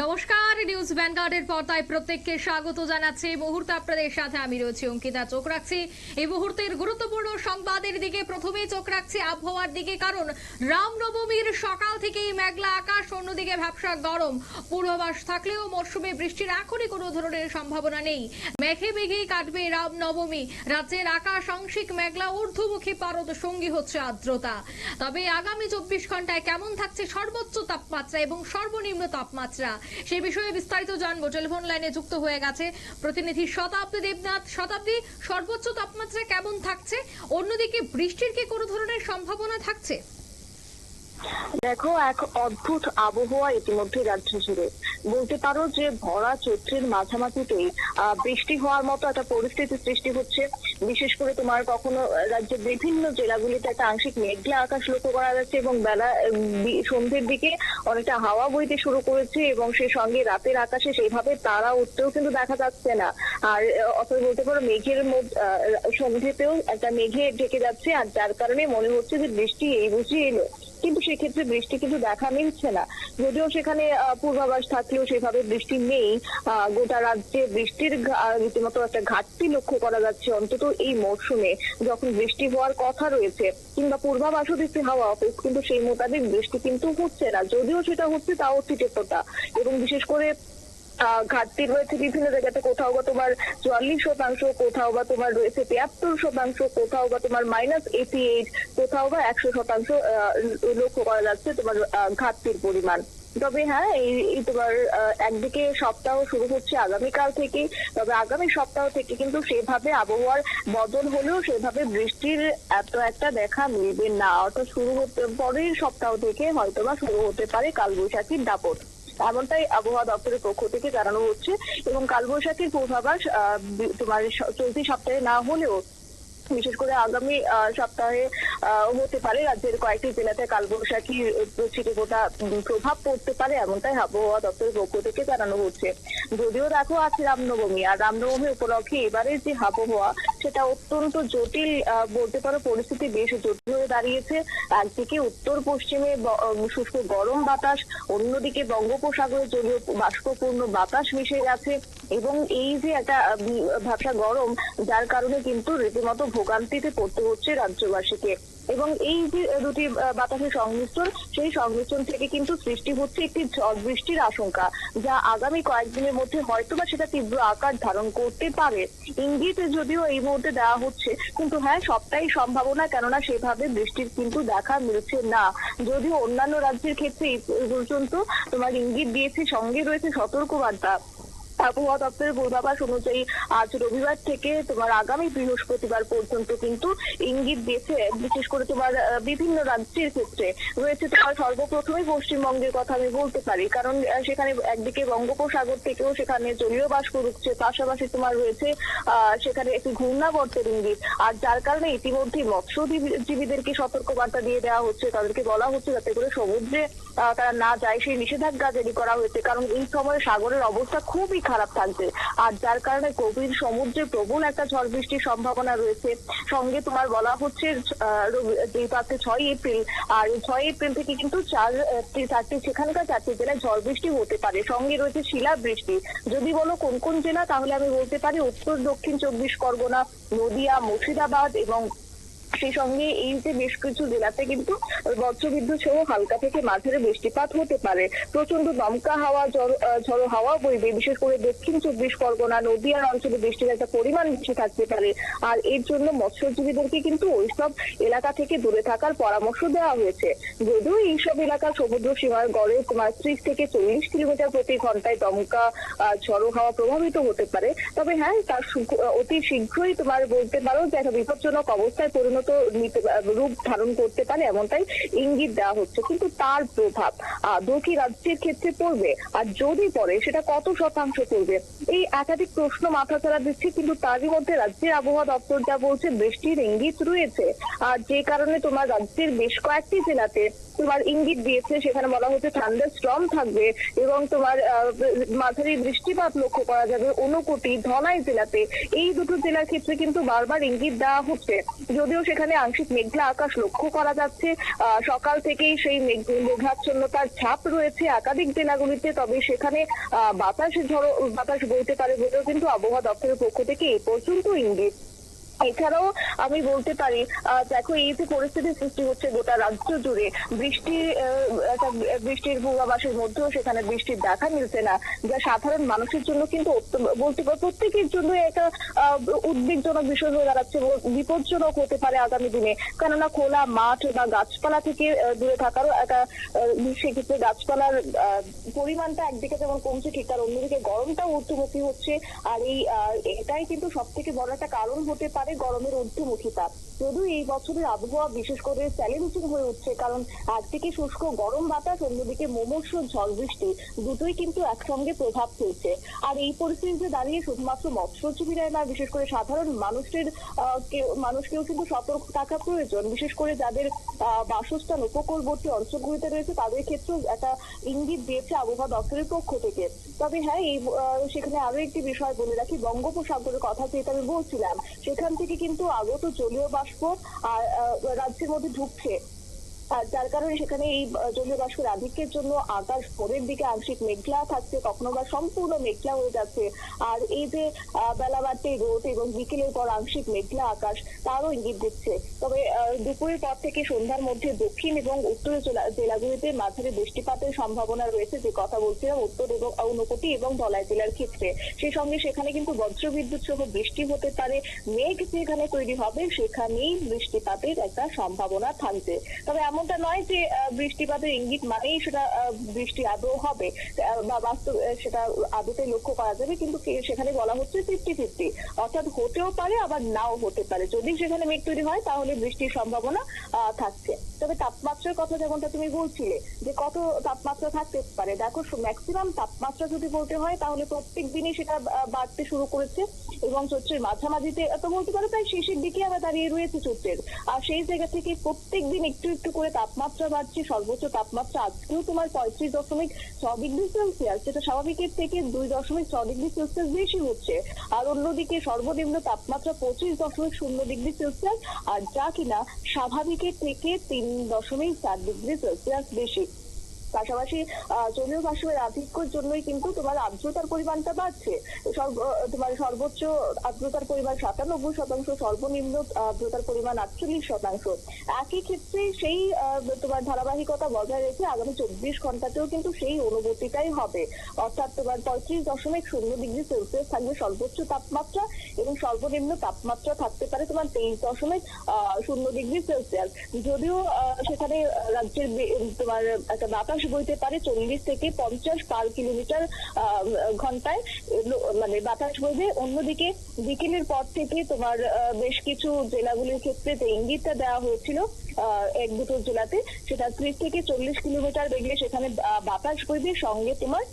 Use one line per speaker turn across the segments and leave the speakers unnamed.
নমস্কার, নিউজ ভ্যানগার্ডের পর্দায় প্রত্যেককে স্বাগত জানাচ্ছি। এই মুহূর্তে আপনাদের সাথে আমি রয়েছি অঙ্কিতা, চোখ রাখছি। এই মুহূর্তের গুরুত্বপূর্ণ সংবাদের দিকে প্রথমেই চোখ রাখছি আবহাওয়ার দিকে, কারণ রামনবমীর সকাল থেকেই মেঘলা আকাশ, অন্যদিকে ভ্যাবসা গরম। পূর্বাভাস থাকলেও মরশুমে বৃষ্টির এখনই কোনো ধরনের সম্ভাবনা নেই। মেঘে মেঘেই কাটবে রামনবমী। রাজ্যের আকাশ আংশিক মেঘলা, ঊর্ধ্বমুখী পারদ সঙ্গী হচ্ছে আর্দ্রতা। তবে আগামী চব্বিশ ঘন্টায় কেমন থাকছে সর্বোচ্চ তাপমাত্রা এবং সর্বনিম্ন তাপমাত্রা? সে বিষয়ে বিস্তারিত জানব। টেলিফোন লাইনে যুক্ত হয়ে গেছে প্রতিনিধি শতাব্দী দেবনাথ। শতাব্দী, সর্বোচ্চ তাপমাত্রা কেমন থাকছে? অন্যদিকে বৃষ্টির কি কোনো ধরনের সম্ভাবনা থাকছে?
দেখো, এক অদ্ভুত আবহাওয়া ইতিমধ্যে রাজ্য জুড়ে বলতে পারো যে ভরা চৈত্রের মাঝামাঝিতেই বৃষ্টি হওয়ার মতো একটা পরিস্থিতি সৃষ্টি হচ্ছে। বিশেষ করে তোমার কখনো রাজ্যের বিভিন্ন জেলাগুলিতে একটা আংশিক মেঘলা আকাশ লক্ষ্য করা যাচ্ছে এবং বেলা সন্ধ্যের দিকে অনেকটা হাওয়া বইতে শুরু করেছে এবং সেই সঙ্গে রাতের আকাশে সেইভাবে তারা উঠতেও কিন্তু দেখা যাচ্ছে না। আর অথবা বলতে পারো মেঘের মধ্যে সন্ধ্যেতেও একটা মেঘে ঢেকে যাচ্ছে। আর যার কারণে মনে হচ্ছে যে বৃষ্টি এই বুঝি এলো। কিন্তু সেক্ষেত্রে বৃষ্টি কিন্তু দেখা মিলছে না। যদিও সেখানে পূর্বাভাস থাকলেও সেভাবে বৃষ্টি নেই। গোটা রাজ্যে বৃষ্টির রীতিমতো একটা ঘাটতি লক্ষ্য করা যাচ্ছে অন্তত এই মরশুমে। যখন বৃষ্টি হওয়ার কথা রয়েছে, কিংবা পূর্বাভাসও দিচ্ছে হাওয়া অফিস কিন্তু সেই মোতাবেক বৃষ্টি কিন্তু হচ্ছে না। যদিও সেটা হচ্ছে, তাও ছিটেফোঁটা এবং বিশেষ করে ঘাটতি রয়েছে বিভিন্ন জায়গাতে। কোথাও বা তোমার চুয়াল্লিশ শতাংশ, কোথাও বা তোমার রয়েছে তিয়াত্তর শতাংশ, কোথাও বা তোমার মাইনাস এইটি এইট কোথাও বা একশো শতাংশ লক্ষ্য করা যাচ্ছে তোমার ঘাটতির পরিমাণ। তবে হ্যাঁ এই তোমার একদিকে সপ্তাহ শুরু হচ্ছে আগামীকাল থেকে তবে আগামী সপ্তাহ থেকে কিন্তু সেভাবে আবহাওয়ার বদল হলেও সেভাবে বৃষ্টির এত একটা দেখা মিলবে না। অর্থাৎ শুরু হতে, পরের সপ্তাহ থেকে হয়তোবা শুরু হতে পারে কালবৈশাখীর দাপট। এমনটাই আবহাওয়া দপ্তরের পক্ষ থেকে জানানো হচ্ছে এবং কালবৈশাখীর পূর্বাভাস তোমার চলতি সপ্তাহে না হলেও বিশেষ করে আগামী সপ্তাহে হতে পারে রাজ্যের কয়েকটি জেলাতে কালবৈশাখীর ছিটেফোঁটা উম, প্রভাব পড়তে পারে এমনটাই আবহাওয়া দপ্তরের পক্ষ থেকে জানানো হচ্ছে। যদিও দেখো আছে রামনবমী আর রামনবমী উপলক্ষে এবারের যে আবহাওয়া সেটা অত্যন্ত জটিল বলতে পারো পরিস্থিতি বেশ জটিল হয়ে দাঁড়িয়েছে। একদিকে উত্তর পশ্চিমে শুষ্ক গরম বাতাস, অন্যদিকে বঙ্গোপসাগরে জলীয় বাষ্পপূর্ণ বাতাস মিশে গেছে এবং এই যে একটা ভাবসা গরম, যার কারণে কিন্তু রীতিমতো ভোগান্তিতে পড়তে হচ্ছে রাজ্যবাসীকে। এবং এই যে দুটি বাতাসের সংমিশ্রণ, সেই সংমিশ্রণ থেকে কিন্তু সৃষ্টি হচ্ছে একটি ঝড় বৃষ্টির আশঙ্কা, যা আগামী কয়েকদিনের মধ্যে হয়তো বা সেটা তীব্র আকার ধারণ করতে পারে। ইঙ্গিত যদিও এই মুহূর্তে দেওয়া হচ্ছে, কিন্তু হ্যাঁ সবটাই সম্ভাবনা, কেননা সেভাবে বৃষ্টির কিন্তু দেখা মিলছে না। যদিও অন্যান্য রাজ্যের ক্ষেত্রে এই পর্যন্ত তোমার ইঙ্গিত দিয়েছে, সঙ্গে রয়েছে সতর্কবার্তা। আবহাওয়া দপ্তরের পূর্বাভাস অনুযায়ী আজ রবিবার থেকে তোমার আগামী বৃহস্পতিবার পর্যন্ত কিন্তু ইঙ্গিত দিয়েছে, বিশেষ করে তোমার বিভিন্ন রাজ্যের ক্ষেত্রে। রয়েছে তোমার সর্বপ্রথমে পশ্চিমবঙ্গের কথা আমি বলতে পারি, কারণ সেখানে একদিকে বঙ্গোপসাগর থেকেও সেখানে জলীয় বাষ্প ঢুকছে, পাশাপাশি তোমার রয়েছে সেখানে একটি ঘূর্ণাবর্তের ইঙ্গিত। আর যার কারণে ইতিমধ্যে মৎস্যজীবীদেরকে সতর্কবার্তা দিয়ে দেওয়া হচ্ছে, তাদেরকে বলা হচ্ছে যাতে করে সমুদ্রে তারা না যায়। সেই নিষেধাজ্ঞা জারি করা হয়েছে, কারণ এই সময় সাগরের অবস্থা খুবই খারাপ থাকবে আর যার কারণে গভীর সমুদ্রে প্রবল একটা ঝড় বৃষ্টির সম্ভাবনা রয়েছে। সঙ্গে তোমার বলা হচ্ছে যে ছয় এপ্রিল। আর ছয় এপ্রিল থেকে কিন্তু চার চারটি সেখানকার চারটি জেলায় ঝড় বৃষ্টি হতে পারে। সঙ্গে রয়েছে শিলা বৃষ্টি যদি বলো কোন কোন জেলা, তাহলে আমি বলতে পারি উত্তর, দক্ষিণ চব্বিশ পরগনা, নদিয়া, মুর্শিদাবাদ এবং সেই সঙ্গে এই যে বেশ কিছু জেলাতে কিন্তু বজ্রবিদ্যুৎ সহ হালকা থেকে মাঝারি বৃষ্টিপাত হতে পারে। প্রচণ্ড দমকা হাওয়া, ঝড়- হাওয়া বইবে। বিশেষ করে দক্ষিণ চব্বিশ পরগনা, নদিয়ার অঞ্চলে বৃষ্টির একটা পরিমাণ বেশি থাকতে পারে। আর এর জন্য মৎস্যজীবীদেরকে কিন্তু ওইসব এলাকা থেকে দূরে থাকার পরামর্শ দেওয়া হয়েছে। যদিও এইসব এলাকার সমুদ্র সীমার গড়ে ত্রিশ থেকে চল্লিশ কিলোমিটার প্রতি ঘন্টায় দমকা ঝড়ো হাওয়া প্রভাবিত হতে পারে। তবে হ্যাঁ তার অতি শীঘ্রই তোমার বলতে পারো যে একটা বিপজ্জনক অবস্থায় পরিণত নিতে রূপ ধারণ করতে পারে এমনটাই ইঙ্গিত দেওয়া হচ্ছে। কিন্তু তার প্রভাব আদৌ রাজ্যের ক্ষেত্রে পড়বে। আর যদি পড়ে, সেটা কত শতাংশ পড়বে? এই একাধিক প্রশ্ন মাথা চাড়া দিচ্ছে, কিন্তু তারই মধ্যে রাজ্যের আবহাওয়া দপ্তর যা বলছে, বৃষ্টির ইঙ্গিত রয়েছে। আর যে কারণে তোমার রাজ্যের বেশ কয়েকটি জেলাতে তোমার ইঙ্গিত দিয়েছে, সেখানে বলা হচ্ছে ঠান্ডার স্ট্রম থাকবে এবং তোমার মাঝারি বৃষ্টিপাত লক্ষ্য করা যাবে। ঊনকোটি ধলাই জেলাতে এই দুটো জেলার ক্ষেত্রে কিন্তু বারবার ইঙ্গিত দেওয়া হচ্ছে। যদিও সেখানে আংশিক মেঘলা আকাশ লক্ষ্য করা যাচ্ছে। সকাল থেকেই সেই মেঘ মেঘাচ্ছন্নতার ছাপ রয়েছে একাধিক জেলাগুলিতে, তবে সেখানে বাতাস ঝড়ো, বাতাস বইতে পারে বলেও কিন্তু আবহাওয়া দপ্তরের পক্ষ থেকে এই পর্যন্ত ইঙ্গিত। এছাড়াও আমি বলতে পারি দেখো, এই যে পরিস্থিতি সৃষ্টি হচ্ছে গোটা রাজ্য জুড়ে, বৃষ্টি বৃষ্টির পূর্বাভাসের মধ্যেও সেখানে বৃষ্টির দেখা মিলছে না, যা সাধারণ মানুষের জন্য কিন্তু বলতে পারো প্রত্যেকের জন্য একটা উদ্বেগজনক বিষয় হয়ে দাঁড়াচ্ছে বিপজ্জনক হতে পারে আগামী দিনে, কেননা খোলা মাঠ বা গাছপালা থেকে দূরে থাকারও একটা সেক্ষেত্রে গাছপালার পরিমাণটা একদিকে যেমন কমছে ঠিক তার অন্যদিকে গরমটাও ঊর্ধ্বমুখী হচ্ছে, আর এই এটাই কিন্তু সব থেকে বড় একটা কারণ হতে পারে। গরমের ঊর্ধ্বমুখিতা। যদিও এই বছরের আবহাওয়া বিশেষ করে চ্যালেঞ্জিং হয়ে উঠছে, কারণ একদিকে শুষ্ক গরম বাতাস, অন্যদিকে মোমর্ষ ঝড় বৃষ্টি, দুটোই কিন্তু একসঙ্গে প্রভাব ফেলছে। আর এই পরিস্থিতিতে দাঁড়িয়ে শুধুমাত্র মৎস্যজীবীরাই না বিশেষ করে সাধারণ মানুষের মানুষকেও কিন্তু সতর্ক থাকা প্রয়োজন। বিশেষ করে যাদের বাসস্থান, উপকূলবর্তী অঞ্চলগুলিতে রয়েছে, তাদের ক্ষেত্রেও একটা ইঙ্গিত দিয়েছে আবহাওয়া দপ্তরের পক্ষ থেকে। তবে হ্যাঁ এই সেখানে আরও একটি বিষয় বলে রাখি, বঙ্গোপসাগরের কথা যেটা আমি বলছিলাম, সেখান থেকে কিন্তু আগত জলীয় বাষ্প আর রাজ্যের মধ্যে ঢুকছে। যার কারণে সেখানে এই জলীয় বাষ্পের আধিক্যের জন্য আকাশ ভোরের দিকে আংশিক মেঘলা থাকছে, কখনো বা সম্পূর্ণ মেঘলা হয়ে যাচ্ছে। আর এই যে বেলা বাড়তে রোদ এবং বিকেলের পর আংশিক মেঘলা আকাশ, তারও ইঙ্গিত দিচ্ছে। তবে দুপুরের পর থেকে সন্ধ্যার মধ্যে দক্ষিণ এবং উত্তর জেলাগুলিতে মাঝারি বৃষ্টিপাতের সম্ভাবনা রয়েছে, যে কথা বলছিলাম, উত্তর এবং ঊনকোটি এবং ধলাই জেলার ক্ষেত্রে। সেই সঙ্গে সেখানে কিন্তু বজ্রবিদ্যুৎ সহ বৃষ্টি হতে পারে, মেঘ যেখানে তৈরি হবে, সেখানেই বৃষ্টিপাতের একটা সম্ভাবনা থাকবে। তবে এমনটা নয় যে বৃষ্টিপাতের ইঙ্গিত মানেই সেটা বৃষ্টি আদৌ হবে বা বাস্তব সেটা আদতে লক্ষ্য করা যাবে। কিন্তু সেখানে বলা হচ্ছে ফিফটি ফিফটি অর্থাৎ হতেও পারে, আবার নাও হতে পারে। যদি সেখানে মেঘ তৈরি হয়, তাহলে বৃষ্টির সম্ভাবনা থাকছে। তবে তাপমাত্রার কথা যেমনটা তুমি বলছিলে, যে কত তাপমাত্রা থাকতে পারে, দেখো ম্যাক্সিমাম তাপমাত্রা যদি বলতে হয়, তাহলে প্রত্যেক দিনই সেটা বাড়তে শুরু করেছে। এবং চৈত্রের মাঝামাঝিতে, তো বলতে পারো, প্রায় শেষের দিকে আমরা দাঁড়িয়ে রয়েছে চৈত্রের। আর সেই জায়গা থেকে প্রত্যেক দিন একটু একটু করে তাপমাত্রা বাড়ছে, সর্বোচ্চ তাপমাত্রা আজকেও তোমার পঁয়ত্রিশ দশমিক ছ ডিগ্রি সেলসিয়াস, যেটা স্বাভাবিকের থেকে দুই দশমিক ছ ডিগ্রি সেলসিয়াস বেশি হচ্ছে। আর অন্যদিকে সর্বনিম্ন তাপমাত্রা পঁচিশ দশমিক শূন্য ডিগ্রি সেলসিয়াস, আর যা কিনা স্বাভাবিকের থেকে তিন দশমিক চার ডিগ্রি সেলসিয়াস বেশি। পাশাপাশি জলীয় বাষ্পের আধিক্যের জন্যই কিন্তু তোমার আর্দ্রতার পরিমাণটা বাড়ছে। তোমার সর্বোচ্চ আর্দ্রতার পরিমাণ সাতানব্বই শতাংশ, সর্বনিম্ন আর্দ্রতার পরিমাণ আটচল্লিশ শতাংশ। একই ক্ষেত্রে সেই তোমার ধারাবাহিকতা বজায় রেখে আগামী চব্বিশ ঘন্টাতেও কিন্তু সেই অনুভূতিটাই হবে। অর্থাৎ তোমার পঁয়ত্রিশ দশমিক শূন্য ডিগ্রি সেলসিয়াস থাকবে সর্বোচ্চ তাপমাত্রা এবং সর্বনিম্ন তাপমাত্রা থাকতে পারে তোমার তেইশ দশমিক শূন্য ডিগ্রি সেলসিয়াস। যদিও সেখানে রাজ্যের তোমার একটা বাতাস বইতে পারে চল্লিশ থেকে পঞ্চাশ পার কিলোমিটার ঘন্টায়। মানে বাতাস বইবে। অন্যদিকে বিকেলের পর থেকে তোমার আহ, বেশ কিছু জেলাগুলির ক্ষেত্রে যে ইঙ্গিতটা দেওয়া হয়েছিল এক দুটো জেলাতে সেটা ত্রিশ থেকে চল্লিশ কিলোমিটার বেগলে সেখানে বাতাস বইবে। সঙ্গে তোমার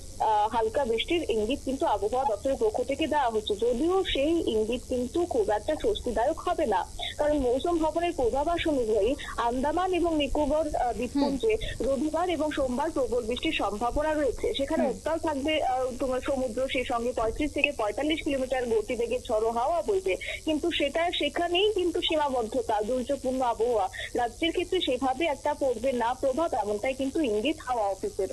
হালকা বৃষ্টির ইঙ্গিত কিন্তু আবহাওয়া দপ্তরের পক্ষ থেকে দেওয়া হচ্ছে। যদিও সেই ইঙ্গিত কিন্তু খুব একটা স্বস্তিদায়ক হবে না। কারণ মৌসুম ভবনের পূর্বাভাস অনুযায়ী আন্দামান এবং নিকোবর দ্বীপপুঞ্জে রবিবার এবং সোমবার প্রবল বৃষ্টির সম্ভাবনা রয়েছে। সেখানে উত্তাল থাকবে তোমার সমুদ্র সেই সঙ্গে পঁয়ত্রিশ থেকে পঁয়তাল্লিশ কিলোমিটার গতি গতিবেগে ঝড়ো হাওয়া বইবে। কিন্তু সেটা সেখানেই কিন্তু সীমাবদ্ধতা দুর্যোগপূর্ণ আবহাওয়া। রাজ্যের ক্ষেত্রে সেভাবে একটা পড়বে না প্রভাব এমনটাই কিন্তু ইঙ্গিত হাওয়া অফিসের।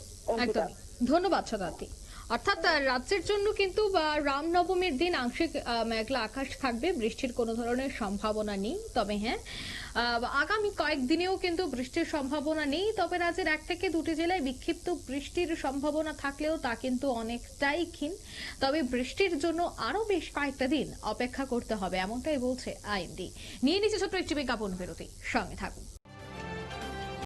ধন্যবাদ শতাব্দী অর্থাৎ রাজ্যের জন্য কিন্তু রামনবমীর দিন আংশিক মেঘলা আকাশ থাকবে। বৃষ্টির কোনো ধরনের সম্ভাবনা নেই। তবে হ্যাঁ আগামী কয়েকদিনেও কিন্তু বৃষ্টির সম্ভাবনা নেই। তবে রাজ্যের এক থেকে দুটি জেলায় বিক্ষিপ্ত বৃষ্টির সম্ভাবনা থাকলেও তা কিন্তু অনেকটাই ক্ষীণ। তবে বৃষ্টির জন্য আরও বেশ কয়েকটা দিন অপেক্ষা করতে হবে, এমনটাই বলছে আইএমডি নিয়ে নিচ্ছে ছোট্ট একটি বিজ্ঞাপন বিরতি। সঙ্গে থাকুন।